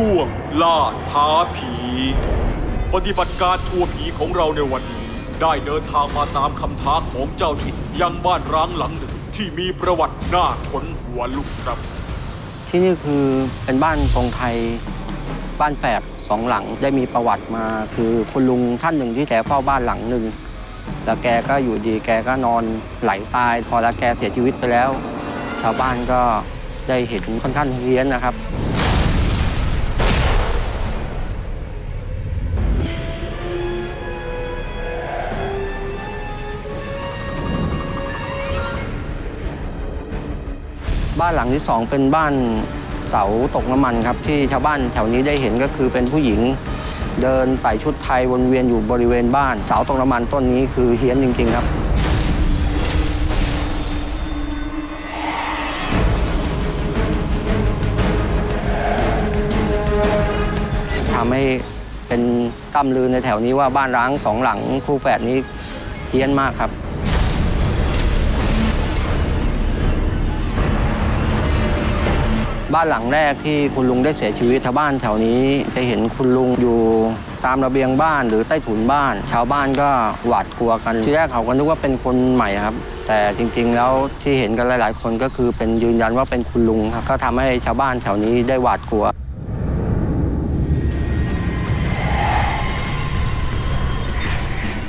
ช่วงล่าท้าผี ปฏิบัติการทัวร์ผีของเราในวันนี้ ได้เดินทางมาตามคำท้าของเจ้าถิ่นยังบ้านร้างหลังหนึ่งที่มีประวัติน่าขนหัวลุกครับ ที่นี่คือเป็นบ้านทรงไทยบ้านแฝดสองหลังได้มีประวัติมาคือคุณลุงท่านหนึ่งที่แกเฝ้าบ้านหลังหนึ่งแล้วแกก็อยู่ดีแกก็นอนไหลตาย พอแล้วแกเสียชีวิตไปแล้ว ชาวบ้านก็ได้เห็นค่อนข้างเฮี้ยนนะครับ บ้านหลังที่สองเป็นบ้านเสาตกน้ำมันครับ ที่ชาวบ้านแถวนี้ได้เห็นก็คือเป็นผู้หญิง เดินใส่ชุดไทยวนเวียนอยู่บริเวณบ้านเสาตกน้ำมันต้นนี้คือเฮี้ยนจริง ๆ ครับทำให้เป็นตั้มลือในแถวนี้ว่าบ้านร้างสองหลังคู่แฝดนี้เฮี้ยนมากครับ บ้านหลังแรกที่คุณลุงได้เสียชีวิตชาวบ้านแถวนี้จะเห็นคุณลุงอยู่ตามระเบียงบ้านหรือใต้ถุนบ้าน ชาวบ้านก็หวาดกลัวกันทีแรกเขาก็นึกว่าเป็นคนใหม่ครับ แต่จริงๆแล้วที่เห็นกันหลาย ๆ คนก็คือเป็นยืนยันว่าเป็นคุณลุงครับก็ทำให้ชาวบ้านแถวนี้ได้หวาดกลัว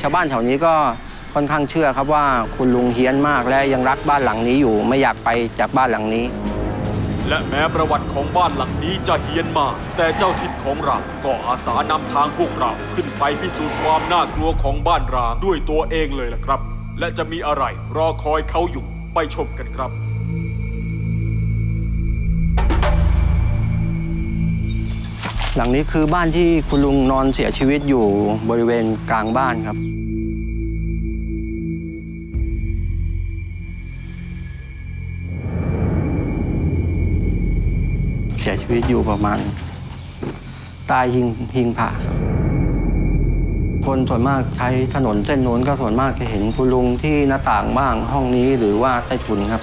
ชาวบ้านแถวนี้ก็ค่อนข้างเชื่อครับว่าคุณลุงเฮี้ยนมากและยังรักบ้านหลังนี้อยู่ ไม่อยากไปจากบ้านหลังนี้ และแม้ประวัติของบ้านหลังนี้จะเฮี้ยนมาก แต่เจ้าถิ่นของเราก็อาสานำทางพวกเราขึ้นไปพิสูจน์ความน่ากลัวของบ้านร้างด้วยตัวเองเลยล่ะครับ และจะมีอะไรรอคอยเขาอยู่ไปชมกันครับหลังนี้คือบ้านที่คุณลุงนอนเสียชีวิตอยู่บริเวณกลางบ้านครับ ชีวิตอยู่ประมาณใตายหิงหิงผาครับคนส่วนมากใช้ถนนเส้นโน้นก็ส่วนมากจะเห็นคุณลุงที่หน้าต่างบ้างห้องนี้หรือว่าใต้ถุนครับ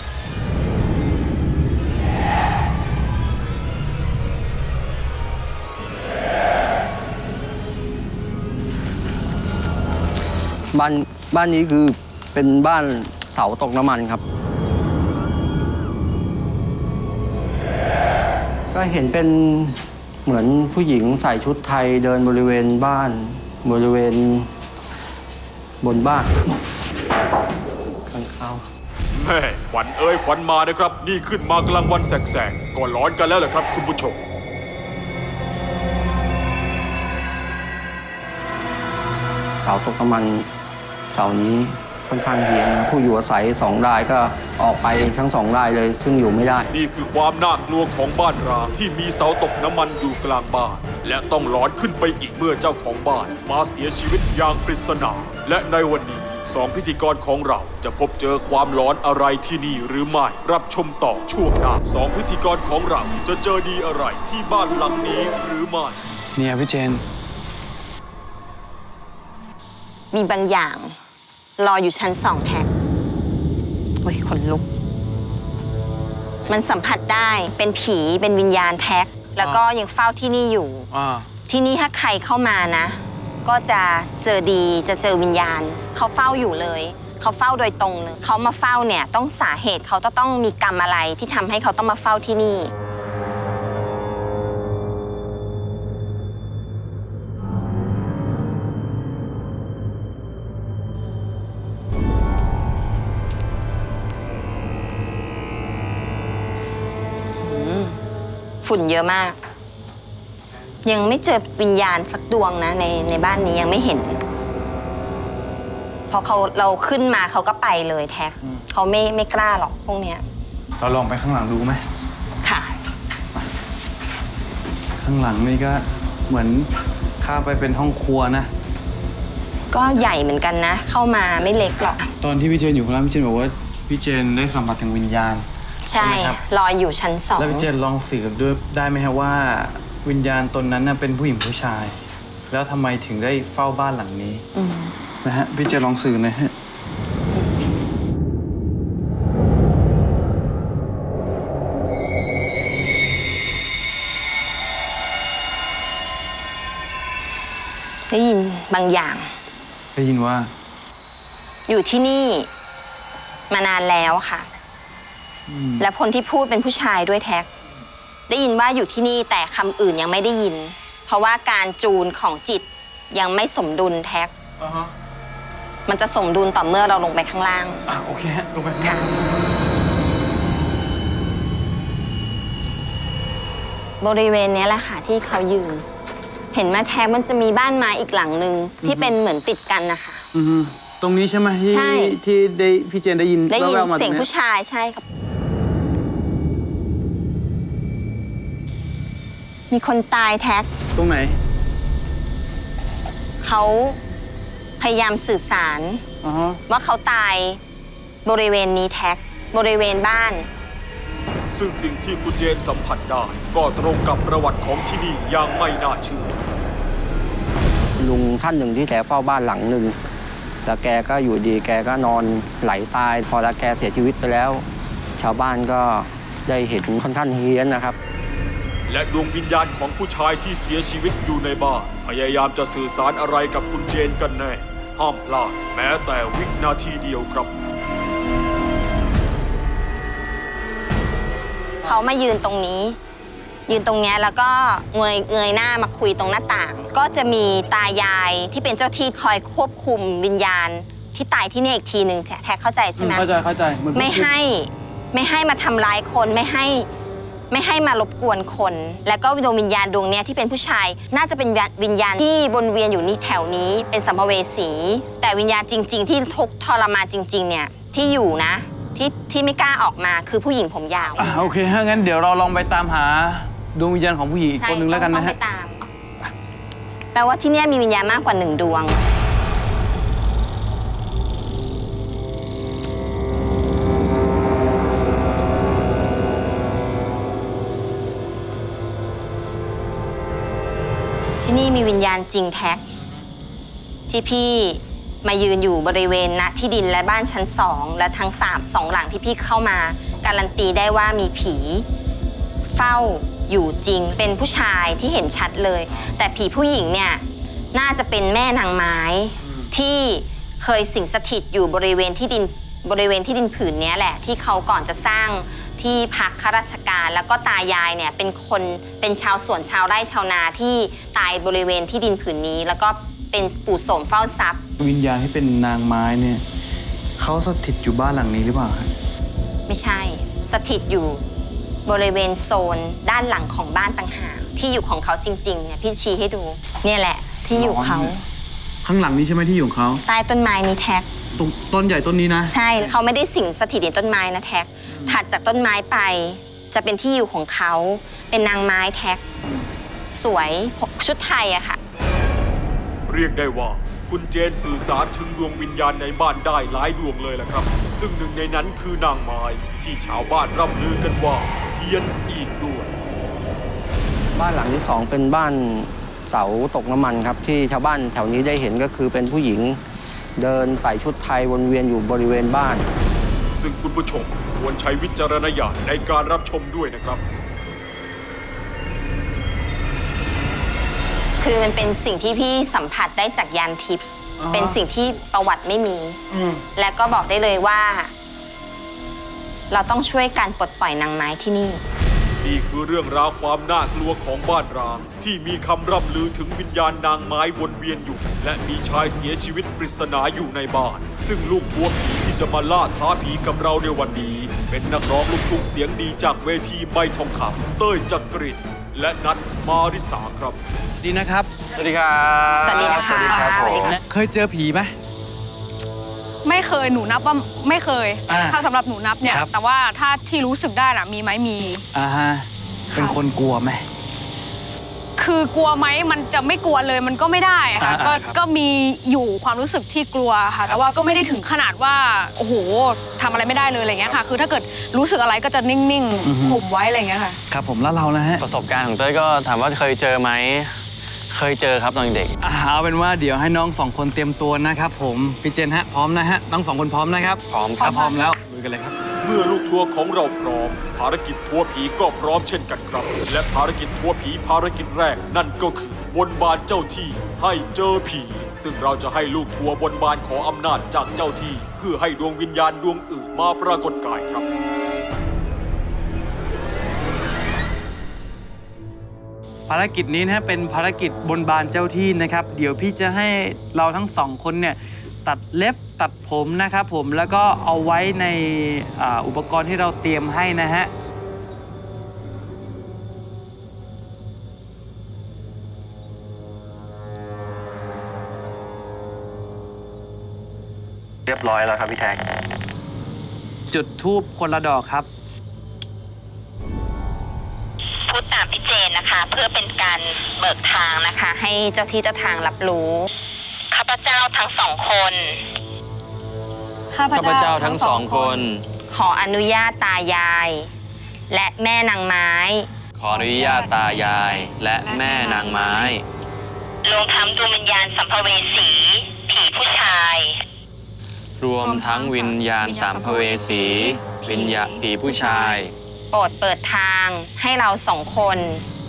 บ้านบ้านนี้คือเป็นบ้านเสาตกน้ำมันครับ ก็เห็นเป็นเหมือนผู้หญิงใส่ชุดไทยเดินบริเวณบ้าน บริเวณ บนบ้านข้างเขาวแม่ขวัญเอ้ยขวัญมานะครับ นี่ขึ้นมากลางวันแสกๆก็ร้อนกันแล้วแหละครับคุณผู้ชมเสาตกน้ำมันเสานี้ ค่อนข้างเฮียนผู้อยู่อาศัยสองรายก็ออกไปทั้งสองรายเลย ซึ่งอยู่ไม่ได้ นี่คือความน่ากลัวของบ้านร้างที่มีเสาตกน้ำมันอยู่กลางบ้าน และต้องร้อนขึ้นไปอีกเมื่อเจ้าของบ้าน มาเสียชีวิตอย่างปริศนา และในวันนี้สองพิธีกรของเราจะพบเจอความร้อนอะไรที่นี่หรือไม่ รับชมต่อช่วงหน้าสองพิธีกรของเราจะเจอดีอะไรที่บ้านหลังนี้หรือไม่เนี่ยพี่เจน มีบางอย่าง รออยู่ชั้นสองแท็กโอ้ยขนลุก มันสัมผัสได้เป็นผีเป็นวิญญาณแท็ก แล้วก็ยังเฝ้าที่นี่อยู่ อ่าที่นี่ถ้าใครเข้ามานะ ก็จะเจอดีจะเจอวิญญาณ เขาเฝ้าอยู่เลย เขาเฝ้าโดยตรงเลยเขามาเฝ้าเนี่ยต้องสาเหตุเขาจะต้องมีกรรมอะไรที่ทำให้เขาต้องมาเฝ้าที่นี่ ฝุ่นเยอะมาก ยังไม่เจอวิญญาณสักดวงนะ ในในบ้านนี้ยังไม่เห็น พอเขาเราขึ้นมาเขาก็ไปเลยแท็กเขาไม่ไม่กล้าหรอกพวกเนี้ย เราลองไปข้างหลังดูไหม ค่ะ ข้างหลังนี่ก็เหมือนข้ามไปเป็นห้องครัวนะ ก็ใหญ่เหมือนกันนะ เข้ามาไม่เล็กหรอก ตอนที่พี่เจนอยู่ข้างล่างพี่เจนบอกว่าพี่เจนได้สัมผัสถึงวิญญาณ ใช่ใช่ไหมครับ ลอยอยู่ชั้นสองแล้วพี่เจนลองสืบด้วยได้ไหมครับว่า วิญญาณตนนั้นน่ะเป็นผู้หญิงผู้ชาย แล้วทำไมถึงได้เฝ้าบ้านหลังนี้อืมนะฮะพี่เจนลองสื่อหนะฮะ ได้ยินบางอย่าง ได้ยินว่า อยู่ที่นี่มานานแล้วค่ะอืม และคนที่พูดเป็นผู้ชายด้วยแท็ก ได้ยินว่าอยู่ที่นี่แต่คำอื่นยังไม่ได้ยิน เพราะว่าการจูนของจิตยังไม่สมดุลแท็ก อ่าฮะมันจะสมดุลต่อเมื่อเราลงไปข้างล่าง อะโอเคฮะลงไปข้างค่ะล่างบริเวณเนี้ยแหละค่ะที่เขายืน เห็นไหมแท็กมันจะมีบ้านไม้อีกหลังหนึ่งที่เป็นเหมือนติดกันนะคะ อือฮึตรงนี้ใช่ไหมที่ใช่ ที่ได้พี่เจนได้ยินได้ยินแว่วๆมาตเสียงนี้ ผู้ชายใช่ครับ มีคนตายแท็ก ตรงไหน เขาพยายามสื่อสาร อ๋อฮะว่าเขาตายบริเวณนี้แท็ก บริเวณบ้าน ซึ่งสิ่งที่คุณเจนสัมผัสได้ ก็ตรงกับประวัติของที่นี่อย่างไม่น่าเชื่อ ลุงท่านหนึ่งที่แกเฝ้าบ้านหลังหนึ่งแล้วแกก็อยู่ดีแกก็นอนไหลตาย พอแล้วแกเสียชีวิตไปแล้ว ชาวบ้านก็ได้เห็นค่อนข้างเฮี้ยนนะครับ และดวงวิญญาณของผู้ชายที่เสียชีวิตอยู่ในบ้าน พยายามจะสื่อสารอะไรกับคุณเจนกันแน่ ห้ามพลาดแม้แต่วินาทีเดียวครับ เขามายืนตรงนี้ ยืนตรงเนี้ยแล้วก็เงยเงยหน้ามาคุยตรงหน้าต่าง ก็จะมีตายายที่เป็นเจ้าที่คอยควบคุมวิญญาณ ที่ตายที่นี่อีกทีหนึ่งแท็กเข้าใจใช่ไหมเข้าใจเข้าใจเหมือนไม่ให้ไม่ให้มาทำร้ายคนไม่ให้ ไม่ให้มารบกวนคน แล้วก็ดวงวิญญาณดวงเนี้ยที่เป็นผู้ชาย น่าจะเป็นวิญญาณที่วนเวียนอยู่นี่แถวนี้ เป็นสัมภเวสี แต่วิญญาณจริง ๆ ที่ทุกข์ทรมานจริง ๆ เนี่ยที่อยู่นะ ที่ที่ไม่กล้าออกมาคือผู้หญิงผมยาว อะโอเคฮะงั้นเดี๋ยวเราลองไปตามหาดวงวิญญาณของผู้หญิงอีกคนนึงแล้วกันต้นะองไปฮะตาม แปลว่าที่เนี่ยมีวิญญาณมากกว่าหนึ่งดวง ที่นี่มีวิญญาณจริงแท็ก ที่พี่มายืนอยู่บริเวณณที่ดินและบ้านชั้นสองและทั้งสามสองหลังที่พี่เข้ามา การันตีได้ว่ามีผี เฝ้าอยู่จริงเป็นผู้ชายที่เห็นชัดเลย แต่ผีผู้หญิงเนี่ยน่าจะเป็นแม่นางไม้ที่เคยสิงสถิตอยู่บริเวณที่ดิน บริเวณที่ดินผืนเนี้ยแหละที่เขาก่อนจะสร้างที่พักข้าราชการ แล้วก็ตายายเนี่ยเป็นคนเป็นชาวสวนชาวไร่ชาวนาที่ตายบริเวณที่ดินผืนนี้ แล้วก็เป็นปู่โสมเฝ้าทรัพย์ วิญญาณที่เป็นนางไม้เนี่ยเขาสถิตอยู่บ้านหลังนี้หรือเปล่าฮะไม่ใช่สถิตอยู่บริเวณโซนด้านหลังของบ้านต่างหากที่อยู่ของเขาจริงๆเนี่ยพี่ชี้ให้ดู เนี่ยแหละที่อยู่เขา ข้างหลังนี้ใช่ไหมที่อยู่ของเขาใต้ต้นไม้นี้แท็ก ตรงต้นใหญ่ต้นนี้นะ ใช่เขาไม่ได้สิงสถิตในต้นไม้นะแท็ก ถัดจากต้นไม้ไป จะเป็นที่อยู่ของเขาเป็นนางไม้แท็ก สวยชุดไทยอะค่ะ เรียกได้ว่าคุณเจนสื่อสารถึงดวงวิญญาณในบ้านได้หลายดวงเลยล่ะครับ ซึ่งหนึ่งในนั้นคือนางไม้ที่ชาวบ้านร่ำลือกันว่าเฮียนอีกด้วย บ้านหลังที่สองเป็นบ้านเสาตกน้ำมันครับ ที่ชาวบ้านแถวนี้ได้เห็นก็คือเป็นผู้หญิง เดินใส่ชุดไทยวนเวียนอยู่บริเวณบ้าน ซึ่งคุณผู้ชมควรใช้วิจารณญาณในการรับชมด้วยนะครับ คือมันเป็นสิ่งที่พี่สัมผัสได้จากยานทิพย์อ่าฮะเป็นสิ่งที่ประวัติไม่มี และก็บอกได้เลยว่า เราต้องช่วยการปลดปล่อยนางไม้ที่นี่ นี่คือเรื่องราวความน่ากลัวของบ้านร้าง ที่มีคำร่ำลือถึงวิญญาณนางไม้วนเวียนอยู่ และมีชายเสียชีวิตปริศนาอยู่ในบ้าน ซึ่งลูกทัวผีที่จะมาล่าท้าผีกับเราในวันนี้ เป็นนักร้องลูกทุ่งเสียงดีจากเวทีไม่ทองคำเต้ยจักริดและนัทมาริสาครับ ดีนะครับ สวัสดีครับ สวัสดีนะคะสวัสดีครับสผวัสดีมค่ะเคยเจอผีไหม ไม่เคยหนูนับว่าไม่เคย อ่าถ้าสำหรับหนูนับเนี่ย ครับ แต่ว่าถ้าที่รู้สึกได้น่ะมีไหมมี อ่าฮะเป็นคนกลัวไหม คือกลัวไหมมันจะไม่กลัวเลยมันก็ไม่ได้ค่ะอ่าก็ครับก็มีอยู่ความรู้สึกที่กลัวค่ะ แต่ว่าก็ไม่ได้ถึงขนาดว่าโอ้โหทำอะไรไม่ได้เลยอะไรเงี้ยค่ะ คือถ้าเกิดรู้สึกอะไรก็จะนิ่งๆข่มไว้อะไรเงี้ยค่ะ ครับผมแล้วเรานะฮะ ประสบการณ์ของเต้ยก็ถามว่าเคยเจอไหม เคยเจอครับตอนเด็ก อ่าเอาเป็นว่าเดี๋ยวให้น้องสองคนเตรียมตัวนะครับผมพี่เจนฮะพร้อมนะฮะน้องสองคนพร้อมนะครับพร้อมคถ้ารับพร้อมแล้วลุยกันเลยครับ เมื่อลูกทัวร์ของเราพร้อม ภารกิจทัวร์ผีก็พร้อมเช่นกันครับ และภารกิจทัวร์ผีภารกิจแรกนั่นก็คือบนบานเจ้าที่ให้เจอผี ซึ่งเราจะให้ลูกทัวร์บนบานขออำนาจจากเจ้าที่ เพื่อให้ดวงวิญญาณดวงอื่นมาปรากฏกายครับารกิจนี้นะฮะเป็นภารกิจบนบานเจ้าที่นะครับ เดี๋ยวพี่จะให้เราทั้งสองคนเนี่ยตัดเล็บตัดผมนะครับผมแล้วก็เอาไว้ในอาอุปกรณ์ที่เราเตรียมให้นะฮะ เรียบร้อยแล้วครับพี่แท็ก จุดทูบคนละดอกครับพูดตามพี่ เจนนะคะ เพื่อเป็นการเบิกทางนะคะ ให้เจ้าที่เจ้าทางรับรู้ข้าพเจ้าทั้งสองคน ข้าข้าพเจ้าทั้งสองคนขออนุญาตตายาย และแม่นางไม้ ขออนุญาตตายายและแม่นางไม้รวมทั้งดวงวิญญาณสัมภเวสี ผีผู้ชาย รวมทั้งวิญญาณสามภเวสี วิญญาณผีผู้ชายโปรดเปิดทางให้เราสองคน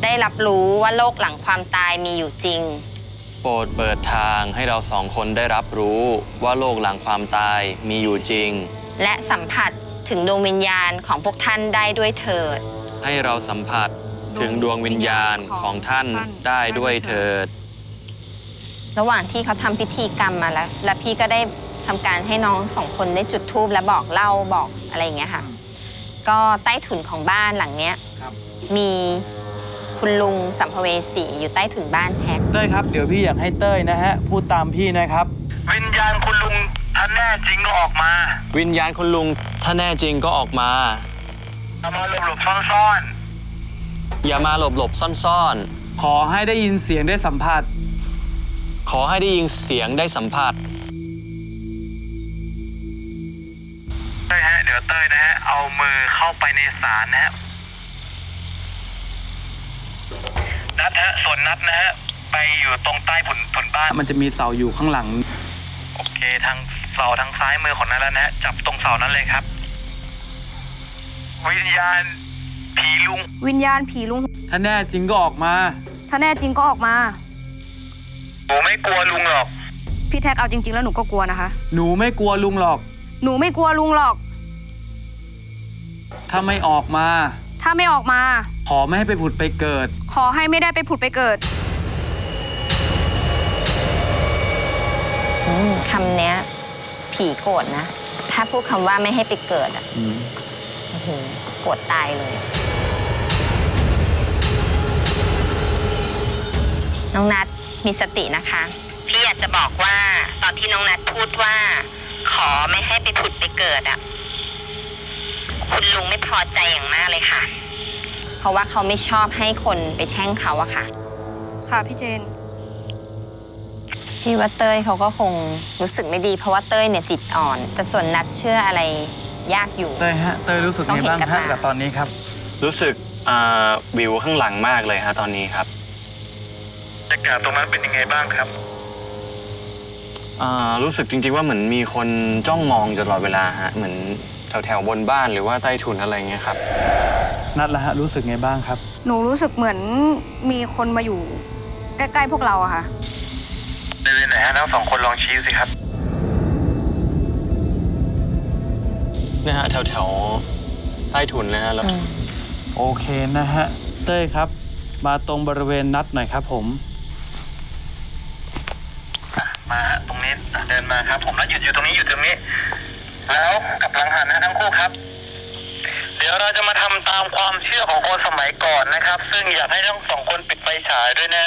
ได้รับรู้ว่าโลกหลังความตายมีอยู่จริง โปรดเปิดทางให้เราสองคนได้รับรู้ว่าโลกหลังความตายมีอยู่จริง และสัมผัสถึงดวงวิญญาณของพวกท่านได้ด้วยเถิด ให้เราสัมผัสถึงดวงวิญญาณของท่านได้ด้วยเถิด ระหว่างที่เขาทำพิธีกรรมมาแล้ว และพี่ก็ได้ทำการให้น้องสองคนได้จุดธูปและบอกเล่าบอกอะไรอย่างเงี้ยค่ะ ก็ใต้ถุนของบ้านหลังเนี้ยครับ มีคุณลุงสัมภเวสีอยู่ใต้ถุนบ้านแท็กเต้ยครับ เดี๋ยวพี่อยากให้เต้ยนะฮะ พูดตามพี่นะครับ วิญญาณคุณลุงท่านแน่จริงก็ออกมาวิญญาณคุณลุงถ้าแน่จริงก็ออกมา เอามาหลบๆซ่อนอย่ามาหลบหลบๆซ่อนขอให้ได้ยินเสียงได้สัมผัส ๆ ขอให้ได้ยินเสียงได้สัมผัส ๆเต้ยฮะเดี๋ยวเต้ยนะฮะ เอามือเข้าไปในสารนะฮะนัดฮะส่วนนัดนะฮะไปอยู่ตรงใต้ผุนผุนบ้าน มันจะมีเสาอยู่ข้างหลัง โอเค ทางเสาทางซ้ายมือของนัดแล้วนะฮะจับตรงเสานั้นเลยครับ วิญญาณผีลุง วิญญาณผีลุง ถ้าแน่จริงก็ออกมา ถ้าแน่จริงก็ออกมา หนูไม่กลัวลุงหรอก พี่แท็กเอาจริง ๆ แล้วหนูก็กลัวนะคะ หนูไม่กลัวลุงหรอก หนูไม่กลัวลุงหรอก ถ้าไม่ออกมา ถ้าไม่ออกมา ขอไม่ให้ไปผุดไปเกิด ขอให้ไม่ได้ไปผุดไปเกิด อืมคำเนี้ย ผีโกรธนะ ถ้าพูดคำว่าไม่ให้ไปเกิดอะโอ้โหโกรธตายเลย น้องนัดมีสตินะคะ พี่อยากจะบอกว่าตอนที่น้องนัดพูดว่า ขอไม่ให้ไปผุดไปเกิดอะ คุณลุงไม่พอใจอย่างมากเลยค่ะ เพราะว่าเขาไม่ชอบให้คนไปแช่งเขาอะค่ะ ค่ะพี่เจน พี่ว่าเต้ยเขาก็คงรู้สึกไม่ดี เพราะว่าเต้ยเนี่ยจิตอ่อน แต่ส่วนนัดเชื่ออะไรยากอยู่ เต้ยฮะเต้ยรู้สึกต้องไงเห็นบ้างกับฮะตากับตอนนี้ครับ รู้สึกอ่าวิวข้างหลังมากเลยฮะตอนนี้ครับบรรยากาศตรงนั้นเป็นยังไงบ้างครับ อ่ารู้สึกจริงๆว่าเหมือนมีคนจ้องมองอยู่ตลอดเวลาฮะเหมือน แถวๆบนบ้านหรือว่าใต้ถุนอะไรเงี้ยครับ นัดละฮะรู้สึกไงบ้างครับ หนูรู้สึกเหมือนมีคนมาอยู่ ใกล้ ๆ พวกเราอะค่ะ บริเวณไหนฮะทั้งสองคนลองชี้สิครับ นะฮะแถวๆใต้ถุนนะฮะแล้วโอเคนะฮะ เต้ยครับ มาตรงบริเวณนัดหน่อยครับผม มาฮะตรงนี้อะเดินมาครับ ผมแล้วหยุดอยู่ตรงนี้อยู่ตรงนี้ แล้วกลับหลังหันนะทั้งคู่ครับ เดี๋ยวเราจะมาทำตามความเชื่อของคนสมัยก่อนนะครับ ซึ่งอยากให้ทั้งสองคนปิดไฟฉายด้วยนะ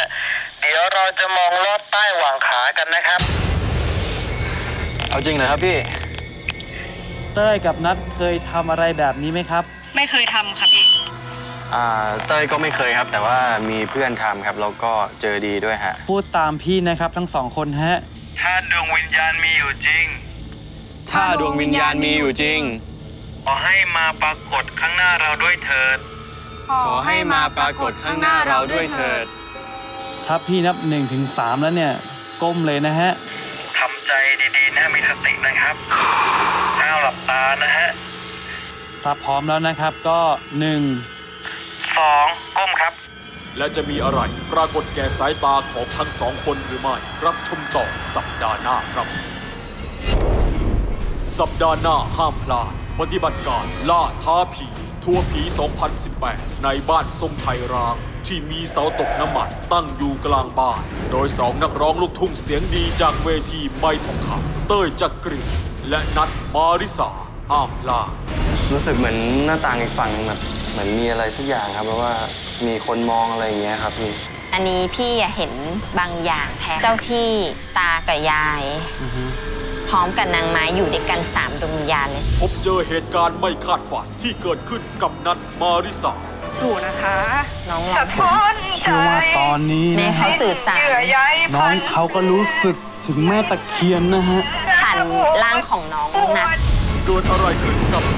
เดี๋ยวเราจะมองลอดใต้หว่างขากันนะครับ เอาจริงเหรอครับพี่ เต้ยกับนัดเคยทำอะไรแบบนี้ไหมครับ ไม่เคยทำค่ะพี่อ่าเต้ยก็ไม่เคยครับ แต่ว่ามีเพื่อนทำครับแล้วก็เจอดีด้วยฮะ พูดตามพี่นะครับทั้งสองคนฮะ ถ้าดวงวิญญาณมีอยู่จริง ถ้าดวงวิญญาณมีอยู่จริง ขอให้มาปรากฏข้างหน้าเราด้วยเถิด ขอให้มาปรากฏข้างหน้าเราด้วยเถิด ถ้าพี่นับ1นถึงสแล้วเนี่ย ก้มเลยนะฮะ ทำใจดีๆนะมีสตินะครับห้าวหลับตานะฮะถ้าพร้อมแล้วนะครับก็ 1 สองก้มครับ และจะมีอะไรปรากฏแก่สายตาของทั้งสองคนหรือไม่ รับชมต่อสัปดาห์หน้าครับ สัปดาห์หน้าห้ามพลาด ปฏิบัติการล่าท้าผี ทัวร์ผี 2018 ในบ้านทรงไทยราง ที่มีเสาตกน้ำมันตั้งอยู่กลางบ้าน โดยสองนักร้องลูกทุ่งเสียงดีจากเวทีไม่ทองคำเต้ยจักรีและนัทมาริสาห้ามพลาด รู้สึกเหมือนหน้าต่างอีกฝั่งนึงแบบเหมือนมีอะไรสักอย่างครับเพราะว่ามีคนมองอะไรอย่างเงี้ยครับพี่ อันนี้พี่อะเห็นบางอย่างแทนเจ้าที่ตากับยาย พร้อมกับนางไม้อยู่ด้วยกันสามดวงวิญญาณเลย พบเจอเหตุการณ์ไม่คาดฝันที่เกิดขึ้นกับนัทมาริสา ดูนะคะ น้องร้องไห้เชื่อว่าตอนนี้แม่นะเขาสื่อสารน้องเขาก็รู้สึกถึงแม่ตะเคียนนะฮะ ผ่านร่างของน้องนัดเกิดอะไรขึ้นกับนัทห้ามพ